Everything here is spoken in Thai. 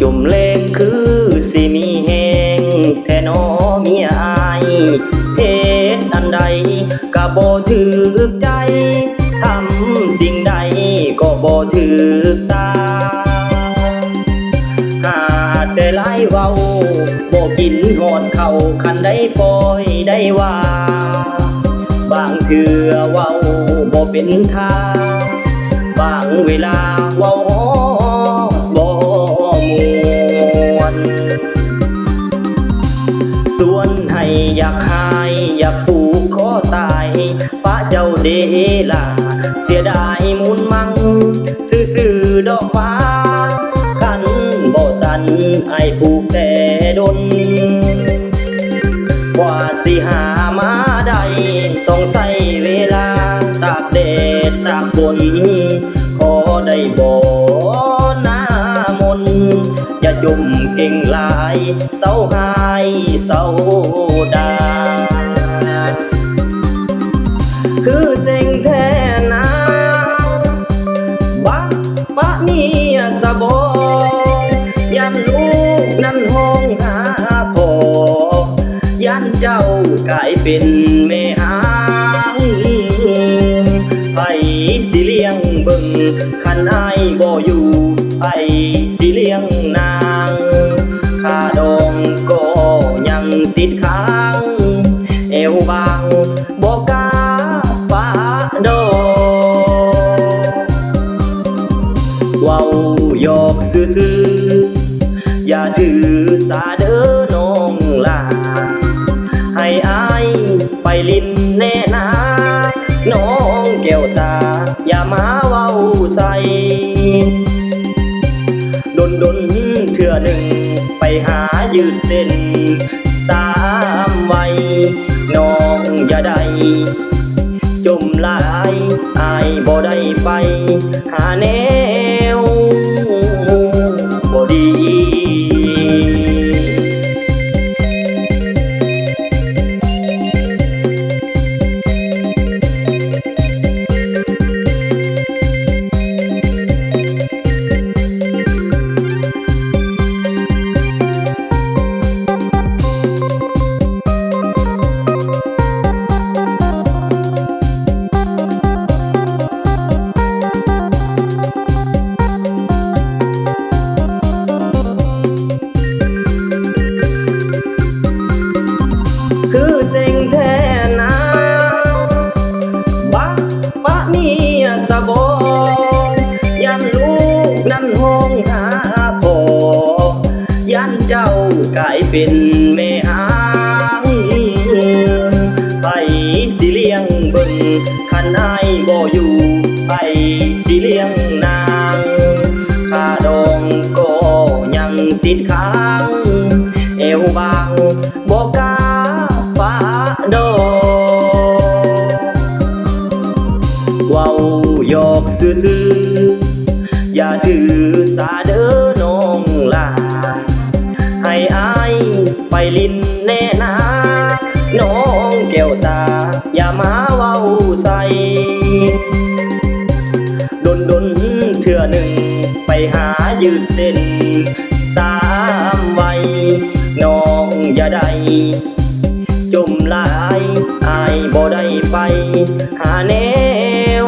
จุ่มเล็กคือสิมีแหงแท่นอเมีอายเหตุอันใดก็บ่ถือใจทำสิ่งใดก็บ่ถือตา หาแต่ไล่เว้าบ่กินหอดเข่าคันได้ปล่อยได้ว่า บางเถื่อเว้าบ่เป็นทางบางเวลาเว้า อยากหายอยากผูกคอตายป้าเจ้าเดล่ะเสียดายมุนมัง ซื่อๆดอกฟ้าขันบ่สันไอผูกแต่ดนกว่าสิหามาได้ต้องใช้เวลาตากแดดตากฝนขอได้บ่หน้ามนอย่าจมเก่งลาย เศร้าหายเศร้าดา คือเซ็งแท้นะบักปะเมียสะบองยันลูกนั้นห้องหาพ่อยันเจ้ากลายเป็นแม่หางไผสิเลี้ยงเบิ่งคันไอายบ่อยู่ไผสิเลี้ยงนาง ติดค้างเอวบางบอกกล้าฟ้าดอกเว้าหยอกซื่อๆอย่าถือสาเด้อน้องลาให้อายไปลินแน่นาน้องแก้วตา อย่ามาเว้าใส่ดนดนเทื่อหนึ่งไปหายืดเส้น สามวัยน้องอย่าได้จมลายอายบ่ได้ไป หาแน คือเซ็งแท้นะบักปะเมียสะบองยันลูกนั้นห้องหาพ่อยันเจ้ากลายเป็นแม่หางไปสิเลี้ยงเบิ่งคันอายบ่อยู่ไปสิเลี้ยงนางค่าดองก็ยังติดค้างเอวบางบอกกล้ ใสดนดนเถื่อหนึ่งไปหายืดเส้น สามไว้น้องอย่าได้ จมลายอายบ่ได้ไป หาแนว